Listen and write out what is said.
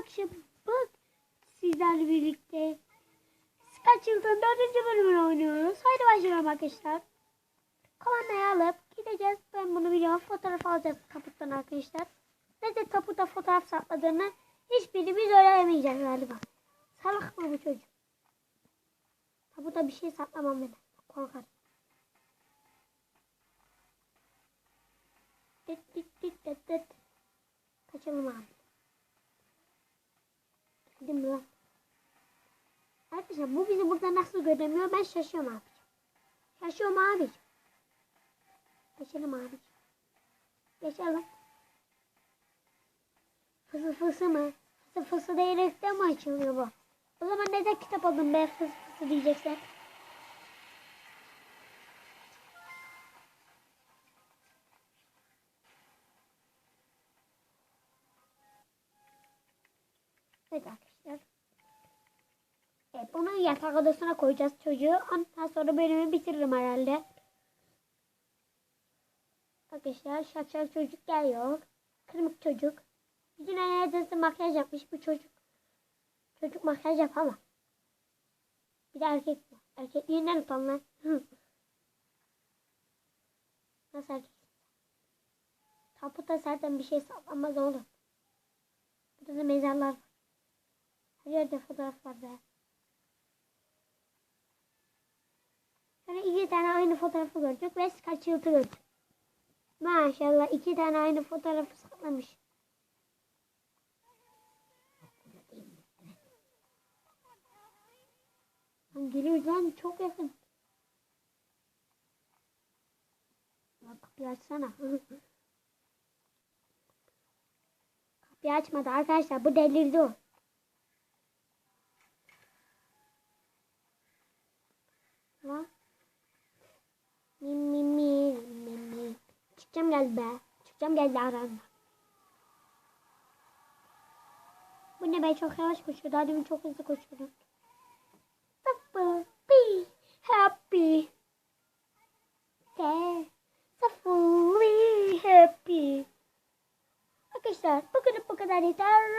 akşam bak sizlerle birlikte Kaç yıldır dördüncü bölümünü oynuyoruz. Haydi başlayalım arkadaşlar. Kumandayı alıp gideceğiz. Ben bunu biliyorum. Fotoğraf alacağız taputtan arkadaşlar. Neyse taputa fotoğraf sakladığını hiçbirimiz öğrenemeyeceğiz galiba. Salak mı bu çocuk? Taputa bir şey saklamam ben. Korkarım. Dıt dıt dıt dıt dıt. Kaçalım abi. Gidin mi lan? Arkadaşlar bu bizi burada nasıl göremiyor ben şaşıyorum abi. Şaşıyorum abi. Geçelim abi. Geçelim. Fısı fısı mı? Fısı fısı diyerekten mi açılıyor bu? O zaman neden kitap aldım be fısı fısı diyeceksen? Evet arkadaşlar. Bunu yatak odasına koyacağız çocuğu. Ondan sonra bölümü bitiririm herhalde. Arkadaşlar şak şak çocuk geliyor. Kırmık çocuk. Yüzüne neredeyse makyaj yapmış bu çocuk. Çocuk makyaj yapamaz. Bir de erkek bu. Erkekliğinden utan lan. Nasıl erkek? Taputa zaten bir şey saklanmaz oğlum. Burada da mezarlar var. Her yerde fotoğraf var be. Sonra iki tane aynı fotoğrafı gördük ve kaç yıldır gördük. Maşallah iki tane aynı fotoğrafı saklamış. Geliyor lan çok yakın. Lan kapıyı açsana. kapıyı açmadı arkadaşlar bu delirdi o. gel be. Çıkacağım gel be aranda. Bu ne be çok yavaş koşuyor. Daha demin çok hızlı koşuyordu. Sıfır. Be happy. De. Sıfır. Be happy. Arkadaşlar bugün bu kadar yeter.